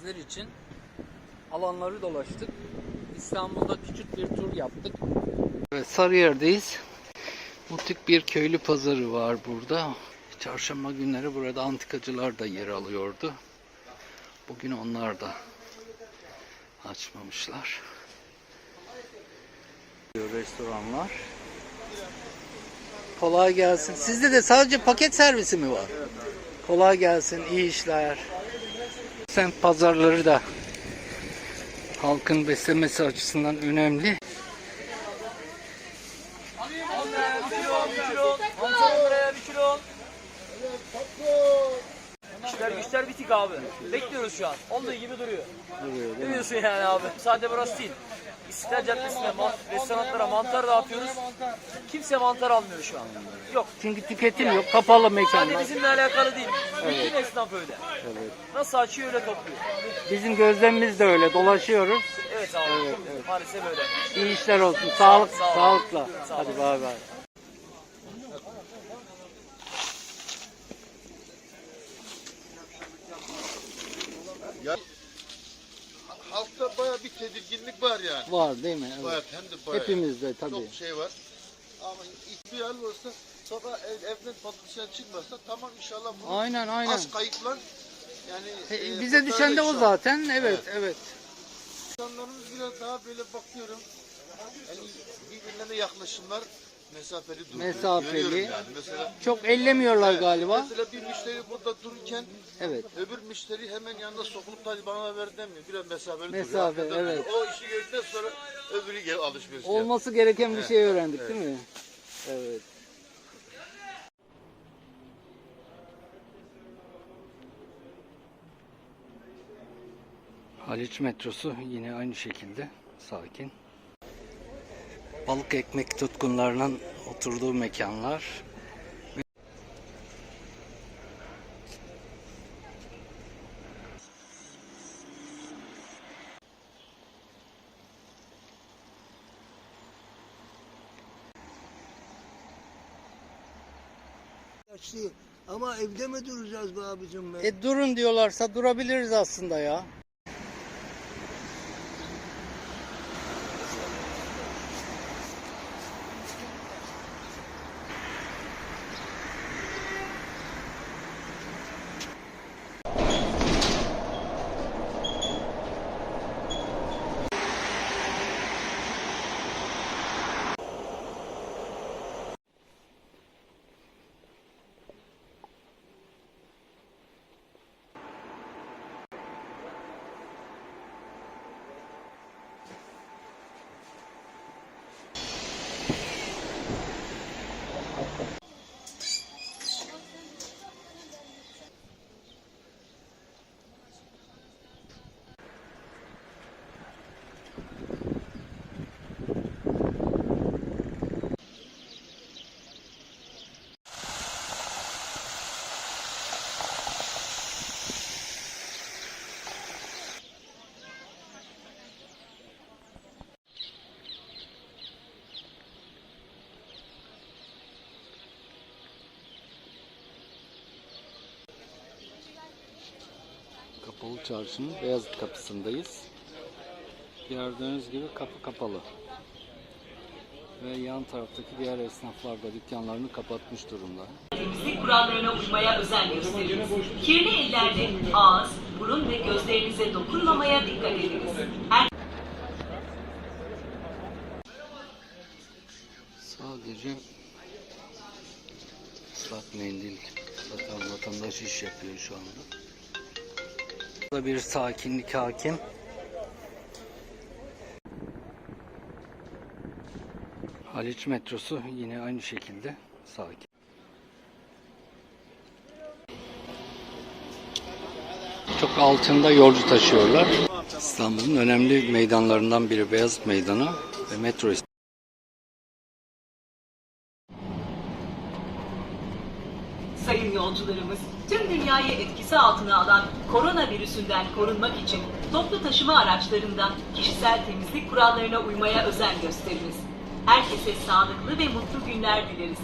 sizler için alanları dolaştık. İstanbul'da küçük bir tur yaptık. Evet, Sarıyer'deyiz. Butik bir köylü pazarı var burada. Çarşamba günleri burada antikacılar da yer alıyordu. Bugün onlar da açmamışlar. Restoranlar. Kolay gelsin. Sizde de sadece paket servisi mi var? Kolay gelsin, iyi işler. Sen pazarları da halkın beslemesi açısından önemli. İşler güçler bitik abi. Bekliyoruz şu an. Olduğu gibi duruyor. Duruyor, değil diyorsun yani abi? Sadece burası değil. İstiklal Caddesi'ne, man- restoranlara mantar dağıtıyoruz. Kimse mantar almıyor şu an. Yok. Çünkü tüketim yok, kapalı Sadece mekanlar. bizimle alakalı değil. Bütün esnaf öyle. Evet. Nasıl açıyor öyle topluyor. Bizim gözlemimiz de öyle, dolaşıyoruz. Evet abi. Maalesef öyle. İyi işler olsun, sağlık, Sağ sağlıkla. Sağ. Hadi bay bay. Ya halkta bir tedirginlik var yani. Var değil mi? Evet. hem de baya. Hepimizde tabii. Çok şey var. Ama hiçbir hal olsa sabah ev, evden fazla dışarı çıkmasa tamam inşallah bunu Aynen aynen. az kayıpla yani E, e, Bize düşen de o zaten. Evet, evet. İnsanlarımız biraz daha böyle bakıyorum. Yani birbirlerine yaklaşımlar mesafeli duruyor. Mesafeli. Görüyorum yani. Mesela, Çok ellemiyorlar galiba. mesela bir müşteri burada dururken Evet. öbür müşteri hemen yanında sokulup da bana ver demiyor. Biraz mesafeli Mesafe, duruyor. Arkadan evet. O işi gördükten sonra öbürü gel alışveriş yapıyor. Olması gereken bir şey öğrendik değil mi? Evet. Haliç metrosu yine aynı şekilde sakin. Balık ekmek tutkunlarının oturduğu mekanlar. Yaşlı. Ama evde mi duracağız be abicim be? E durun diyorlarsa durabiliriz aslında ya. Kapalı Çarşı'nın Beyazıt kapısındayız. Gördüğünüz gibi kapı kapalı. Ve yan taraftaki diğer esnaflar da dükkanlarını kapatmış durumda. temizlik kurallarına uymaya özen gösteriniz. Kirli ellerle ağız, burun ve gözlerinize dokunmamaya dikkat ediniz. Her Sadece ıslak mendil satan vatandaş iş yapıyor şu anda. Burada bir sakinlik hakim. Haliç metrosu yine aynı şekilde sakin. Çok altında yolcu taşıyorlar. İstanbul'un önemli meydanlarından biri Beyazıt Meydanı ve metro sayın yolcularımız, tüm dünyayı etkisi altına alan koronavirüsünden korunmak için toplu taşıma araçlarında kişisel temizlik kurallarına uymaya özen gösteriniz. Herkese sağlıklı ve mutlu günler dileriz.